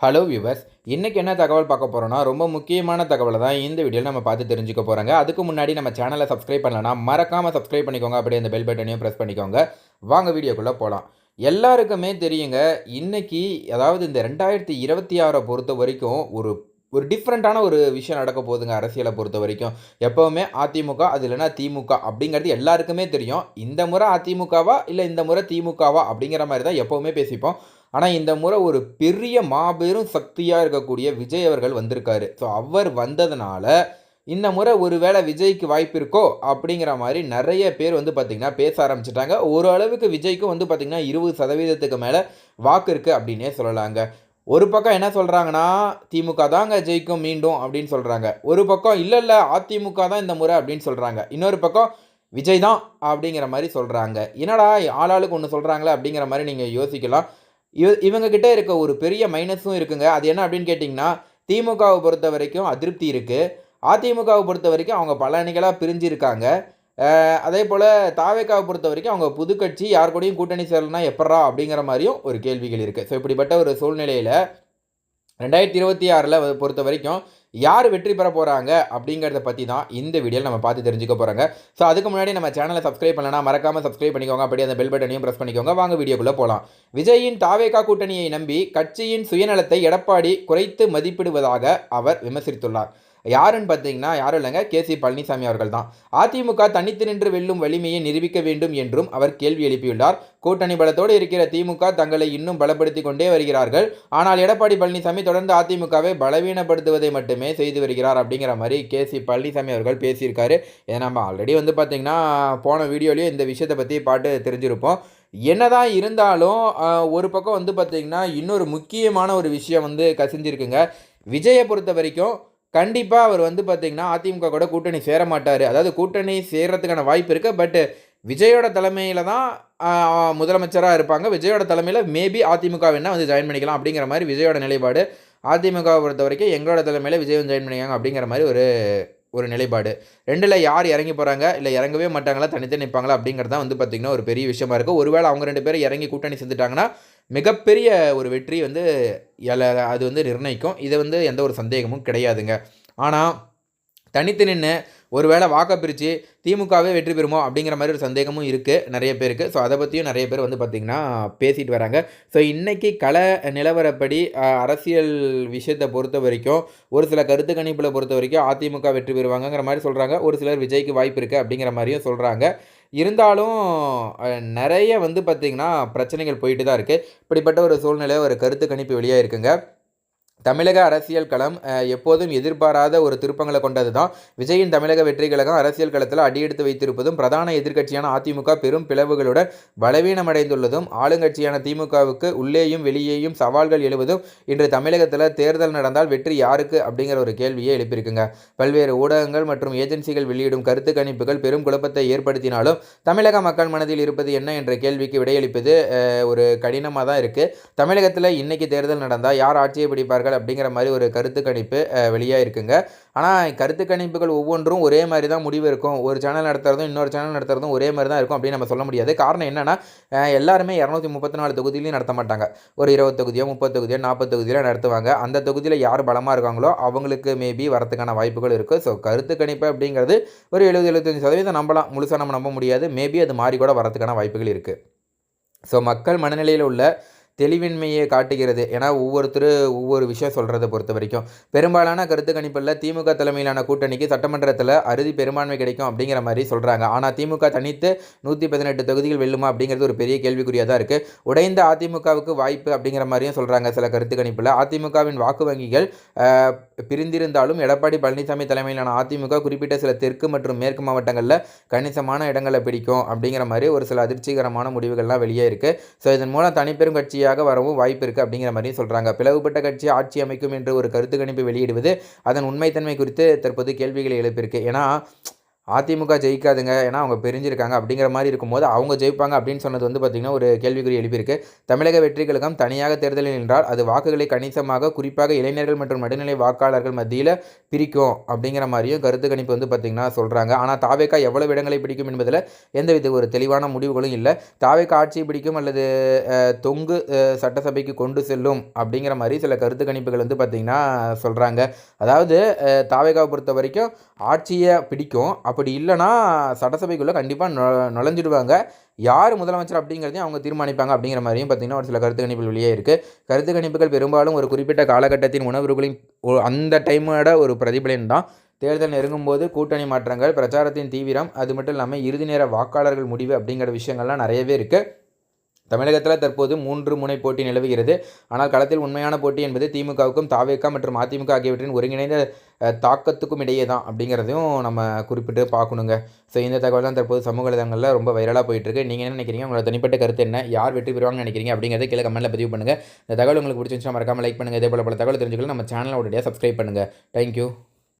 Hello viewers இன்றைக்கி என்ன தகவல் பார்க்க போகிறோன்னா ரொம்ப முக்கியமான தகவலை தான் இந்த வீடியோவில் நம்ம பார்த்து தெரிஞ்சுக்க போகிறாங்க அதுக்கு முன்னாடி நம்ம சேனலை சப்ஸ்கிரைப் பண்ணலன்னா மறக்காமல் சப்ஸ்கிரைப் பண்ணிக்கோங்க. அப்படியே அந்த பெல் பட்டனையும் ப்ரெஸ் பண்ணிக்கோங்க. வாங்க வீடியோக்குள்ளே போகலாம் எல்லாருக்குமே தெரியுங்க இன்றைக்கி அதாவது இந்த ரெண்டாயிரத்தி இருபத்தி ஆறை பொறுத்த வரைக்கும் ஒரு ஒரு டிஃப்ரெண்ட்டான ஒரு விஷயம் நடக்க போகுதுங்க அரசியலை பொறுத்த வரைக்கும். எப்போவுமே அதிமுக அது இல்லைன்னா திமுக அப்படிங்கிறது எல்லாருக்குமே தெரியும். இந்த முறை அதிமுகவா இல்லை இந்த முறை திமுகவா அப்படிங்கிற மாதிரி தான் எப்போவுமே பேசிப்போம். ஆனால் இந்த முறை ஒரு பெரிய மாபெரும் சக்தியாக இருக்கக்கூடிய விஜய் அவர்கள் வந்திருக்காரு. ஸோ அவர் வந்ததுனால இந்த முறை ஒருவேளை விஜய்க்கு வாய்ப்பு இருக்கோ அப்படிங்கிற மாதிரி நிறைய பேர் வந்து பார்த்திங்கன்னா பேச ஆரம்பிச்சிட்டாங்க. ஓரளவுக்கு விஜய்க்கும் வந்து பார்த்திங்கன்னா இருபது சதவீதத்துக்கு மேலே வாக்கு இருக்குது அப்படின்னே சொல்லலாங்க. ஒரு பக்கம் என்ன சொல்கிறாங்கன்னா திமுக தாங்க ஜெயிக்கும் மீண்டும் அப்படின்னு சொல்கிறாங்க ஒரு பக்கம் இல்லை இல்லை அதிமுக தான் இந்த முறை அப்படின்னு சொல்கிறாங்க இன்னொரு பக்கம் விஜய் தான் அப்படிங்கிற மாதிரி சொல்கிறாங்க என்னடா ஆளாளுக்கு ஒன்று சொல்கிறாங்களே அப்படிங்கிற மாதிரி நீங்கள் யோசிக்கலாம். இவ இவங்க கிட்ட இருக்க ஒரு பெரிய மைனஸும் இருக்குங்க. அது என்ன அப்படின்னு கேட்டிங்கன்னா திமுகவை பொறுத்த வரைக்கும் அதிருப்தி இருக்குது அதிமுகவை பொறுத்த வரைக்கும் அவங்க பல அணிகளாக பிரிஞ்சிருக்காங்க. அதே போல் தாவேக்காவை பொறுத்த வரைக்கும் அவங்க புது கட்சி யார் கூடயும் கூட்டணி சேரலனா எப்பட்றா அப்படிங்கிற மாதிரியும் ஒரு கேள்விகள் இருக்குது ஸோ இப்படிப்பட்ட ஒரு சூழ்நிலையில் ரெண்டாயிரத்தி இருபத்தி ஆறில் பொறுத்த வரைக்கும் யார் வெற்றி பெற போகிறாங்க அப்படிங்கிறத பற்றி தான் இந்த வீடியோவில் நம்ம பார்த்து தெரிஞ்சுக்க போகிறாங்க ஸோ அதுக்கு முன்னாடி நம்ம சேனலை சப்ஸ்கிரைப் பண்ணலாம் மறக்காமல் சப்ஸ்கிரைப் பண்ணிக்கோங்க. அப்படியே அந்த பெல் பட்டனையும் ப்ரெஸ் பண்ணிக்கோங்க. வாங்க வீடியோக்குள்ளே போகலாம் விஜயின் தாவேகா கூட்டணியை நம்பி கட்சியின் சுயநலத்தை எடப்பாடி குறைத்து மதிப்பிடுவதாக அவர் விமர்சித்துள்ளார். யாருன்னு பார்த்தீங்கன்னா யாரும் இல்லைங்க. கே. சி. பழனிசாமி அவர்கள் தான் அதிமுக தனித்து நின்று வெல்லும் வலிமையை நிரூபிக்க வேண்டும் என்றும் அவர் கேள்வி எழுப்பியுள்ளார். கூட்டணி பலத்தோடு இருக்கிற திமுக தங்களை இன்னும் பலப்படுத்தி கொண்டே வருகிறார்கள். ஆனால் எடப்பாடி பழனிசாமி தொடர்ந்து அதிமுகவை பலவீனப்படுத்துவதை மட்டுமே செய்து வருகிறார் அப்படிங்கிற மாதிரி கே. சி. பழனிசாமி அவர்கள் பேசியிருக்காரு. இதை நம்ம ஆல்ரெடி வந்து பார்த்திங்கன்னா போன வீடியோலேயே இந்த விஷயத்தை பற்றி பாட்டு தெரிஞ்சிருப்போம். என்னதான் இருந்தாலும் ஒரு பக்கம் வந்து பார்த்திங்கன்னா இன்னொரு முக்கியமான ஒரு விஷயம் வந்து கசிஞ்சிருக்குங்க. விஜயை பொறுத்த வரைக்கும் கண்டிப்பாக அவர் வந்து பார்த்திங்கன்னா அதிமுக கூட கூட்டணி சேர மாட்டார். அதாவது கூட்டணி சேர்கிறதுக்கான வாய்ப்பு இருக்குது பட்டு விஜயோட தலைமையில் தான் முதலமைச்சராக இருப்பாங்க. விஜயோட தலைமையில் மேபி அதிமுக வேணால் வந்து ஜாயின் பண்ணிக்கலாம் அப்படிங்கிற மாதிரி விஜயோட நிலைப்பாடு. அதிமுகவை பொறுத்த வரைக்கும் எங்களோட தலைமையில் விஜயம் ஜாயின் பண்ணிக்காங்க அப்படிங்கிற மாதிரி ஒரு ஒரு நிலைப்பாடு. ரெண்டில் யார் இறங்கி போகிறாங்க இல்லை இறங்கவே மாட்டாங்களா? தனித்தனி நிற்பாங்களா அப்படிங்கிறது தான் வந்து பார்த்திங்கன்னா ஒரு பெரிய விஷயமா இருக்குது ஒருவேளை அவங்க ரெண்டு பேரும் இறங்கி கூட்டணி செஞ்சுட்டாங்கன்னா மிகப்பெரிய ஒரு வெற்றி வந்து அது வந்து நிர்ணயிக்கும். இது வந்து எந்த ஒரு சந்தேகமும் கிடையாதுங்க. ஆனால் தனித்து நின்று ஒருவேளை வாக்கை பிரித்து திமுகவே வெற்றி பெறுமோ அப்படிங்கிற மாதிரி ஒரு சந்தேகமும் இருக்குது நிறைய பேருக்கு. ஸோ அதை பற்றியும் நிறைய பேர் வந்து பார்த்திங்கன்னா பேசிட்டு வராங்க. ஸோ இன்றைக்கி கல நிலவரப்படி அரசியல் விஷயத்தை பொறுத்த வரைக்கும் ஒரு சில கருத்து கணிப்பில் பொறுத்த வரைக்கும் அதிமுக வெற்றி பெறுவாங்கங்கிற மாதிரி சொல்கிறாங்க ஒரு சிலர் விஜய்க்கு வாய்ப்பு இருக்குது அப்படிங்கிற மாதிரியும் சொல்கிறாங்க இருந்தாலும் நிறைய வந்து பார்த்திங்கன்னா பிரச்சனைகள் போயிட்டு தான் இருக்குது இப்படிப்பட்ட ஒரு சூழ்நிலை ஒரு கருத்து கணிப்பு வெளியாக இருக்குங்க தமிழக அரசியல் களம் எப்போதும் எதிர்பாராத ஒரு திருப்பங்களை கொண்டது தான் விஜயின் தமிழக வெற்றி கழகம் அரசியல் களத்தில் அடியெடுத்து வைத்திருப்பதும் பிரதான எதிர்க்கட்சியான அதிமுக பெரும் பிளவுகளுடன் பலவீனமடைந்துள்ளதும் ஆளுங்கட்சியான திமுகவுக்கு உள்ளேயும் வெளியேயும் சவால்கள் எழுவதும் இன்று தமிழகத்தில் தேர்தல் நடந்தால் வெற்றி யாருக்கு அப்படிங்கிற ஒரு கேள்வியை எழுப்பியிருக்குங்க. பல்வேறு ஊடகங்கள் மற்றும் ஏஜென்சிகள் வெளியிடும் கருத்து கணிப்புகள் பெரும் குழப்பத்தை ஏற்படுத்தினாலும் தமிழக மக்கள் மனதில் இருப்பது என்ன என்ற கேள்விக்கு விடையளிப்பது ஒரு கடினமாக தான் இருக்குது தமிழகத்தில் இன்னைக்கு தேர்தல் நடந்தால் யார் ஆட்சியை பிடிப்பார்கள் அப்படிங்கிற மாதிரி ஒரு கருத்து கணிப்பு வெளியாக இருக்குங்க. ஆனால் கருத்து கணிப்புகள் ஒவ்வொன்றும் ஒரே மாதிரி தான் முடிவு இருக்கும். ஒரு சேனல் நடத்துறதும் இன்னொரு சேனல் நடத்துறதும் ஒரே மாதிரி தான் இருக்கும் அப்படின்னு நம்ம சொல்ல முடியாது. காரணம் என்னென்னா எல்லாருமே இரநூத்தி முப்பத்தி நாலு தொகுதியிலையும் நடத்த மாட்டாங்க. ஒரு இருபது தொகுதியோ முப்பது தொகுதியோ நாற்பது தொகுதியில நடத்துவாங்க. அந்த தொகுதியில் யார் பலமாக இருக்காங்களோ அவங்களுக்கு மேபி வரத்துக்கான வாய்ப்புகள் இருக்குது ஸோ கருத்து கணிப்பு அப்படிங்கிறது ஒரு எழுபது எழுபத்தஞ்சு சதவீதம் நம்பலாம். முழுசாக நம்ம நம்ப முடியாது. மேபி அது மாறி கூட வரத்துக்கான வாய்ப்புகள் இருக்குது ஸோ மக்கள் மனநிலையில் உள்ள தெளிவின்மையை காட்டுகிறது ஏன்னா ஒவ்வொருத்தர் ஒவ்வொரு விஷயம் சொல்கிறத பொறுத்த வரைக்கும். பெரும்பாலான கருத்து கணிப்பில் திமுக தலைமையிலான கூட்டணிக்கு சட்டமன்றத்தில் அறுதி பெரும்பான்மை கிடைக்கும் அப்படிங்கிற மாதிரி சொல்கிறாங்க ஆனால் திமுக தனித்து நூற்றி பதினெட்டு தொகுதிகள் வெல்லுமா அப்படிங்கிறது ஒரு பெரிய கேள்விக்குறியாக தான் இருக்குது உடைந்த அதிமுகவுக்கு வாய்ப்பு அப்படிங்கிற மாதிரியும் சொல்கிறாங்க சில கருத்து கணிப்பில். அதிமுகவின் வாக்கு வங்கிகள் பிரிந்திருந்தாலும் எடப்பாடி பழனிசாமி தலைமையிலான அதிமுக குறிப்பிட்ட சில தெற்கு மற்றும் மேற்கு மாவட்டங்களில் கணிசமான இடங்களை பிடிக்கும் அப்படிங்கிற மாதிரி ஒரு சில அதிர்ச்சிகரமான முடிவுகள்லாம் வெளியே இருக்குது ஸோ இதன் மூலம் தனிப்பெரும் கட்சியாக வரவும் வாய்ப்பு இருக்குது அப்படிங்கிற மாதிரியும் சொல்கிறாங்க பிளவுபட்ட கட்சி ஆட்சி அமைக்கும் என்று ஒரு கருத்து கணிப்பு வெளியிடுவது அதன் உண்மைத்தன்மை குறித்து தற்போது கேள்விகளை எழுப்பியிருக்கு. ஏன்னா அதிமுக ஜெயிக்காதுங்க ஏன்னா அவங்க பிரிஞ்சிருக்காங்க அப்படிங்கிற மாதிரி இருக்கும்போது அவங்க ஜெயிப்பாங்க அப்படின்னு சொன்னது வந்து பார்த்திங்கன்னா ஒரு கேள்விக்குறி எழுப்பியிருக்கு. தமிழக வெற்றி கழகம் தனியாக தேர்தலில் நின்றால் அது வாக்குகளை கணிசமாக குறிப்பாக இளைஞர்கள் மற்றும் நடுநிலை வாக்காளர்கள் மத்தியில் பிரிக்கும் அப்படிங்கிற மாதிரியும் கருத்து கணிப்பு வந்து பார்த்திங்கன்னா சொல்கிறாங்க ஆனால் தாவேக்கா எவ்வளவு இடங்களை பிடிக்கும் என்பதில் எந்தவித ஒரு தெளிவான முடிவுகளும் இல்லை. தாவேக்கா ஆட்சியை பிடிக்கும் அல்லது தொங்கு சட்டசபைக்கு கொண்டு செல்லும் அப்படிங்கிற மாதிரி சில கருத்து கணிப்புகள் வந்து பார்த்திங்கன்னா சொல்கிறாங்க அதாவது தாவேக்காவை பொறுத்த வரைக்கும் ஆட்சியை பிடிக்கும். அப்படி இல்லைன்னா சட்டசபைக்குள்ளே கண்டிப்பாக நு நுழைஞ்சிடுவாங்க. யார் முதலமைச்சர் அப்படிங்கிறதையும் அவங்க தீர்மானிப்பாங்க அப்படிங்கிற மாதிரியும் பார்த்திங்கன்னா ஒரு சில கருத்து கணிப்புகள் வெளியே இருக்குது கருத்து கணிப்புகள் பெரும்பாலும் ஒரு குறிப்பிட்ட காலகட்டத்தின் உணர்வுகளின் அந்த டைமோட ஒரு பிரதிபலன் தான். தேர்தல் நெருங்கும்போது கூட்டணி மாற்றங்கள் பிரச்சாரத்தின் தீவிரம் அது மட்டும் இல்லாமல் இறுதி நேர வாக்காளர்கள் முடிவு அப்படிங்கிற விஷயங்கள்லாம் நிறையவே இருக்குது தமிழகத்தில் தற்போது மூன்று முனை போட்டி நிலவுகிறது. ஆனால் களத்தில் உண்மையான போட்டி என்பது திமுகவுக்கும் தாவேக்கா மற்றும் அதிமுக ஆகியவற்றின் ஒருங்கிணைந்த தாக்கத்துக்கும் இடையே தான் அப்படிங்கிறதையும் நம்ம குறிப்பிட்டு பார்க்கணுங்க. ஸோ இந்த தகவல் தான் தற்போது சமூக வலைதளங்களில் ரொம்ப வைரலாக போயிட்டுருக்கு. நீங்கள் என்ன நினைக்கிறீங்க? உங்களோட தனிப்பட்ட கருத்து என்ன? யார் வெற்றி பெறுவாங்கன்னு நினைக்கிறீங்க? அப்படிங்கிறத கீழே கமெண்ட்டில் பதிவு பண்ணுங்கள் இந்த தகவல் உங்களுக்கு பிடிச்சிருந்துச்சுன்னா மறக்காமல் லைக் பண்ணுங்கள் இதே போல் பல தகவல் தெரிஞ்சுக்கலாம் நம்ம சேனலை உடனடியாக சப்ஸ்கிரைப் பண்ணுங்கள் தேங்க்யூ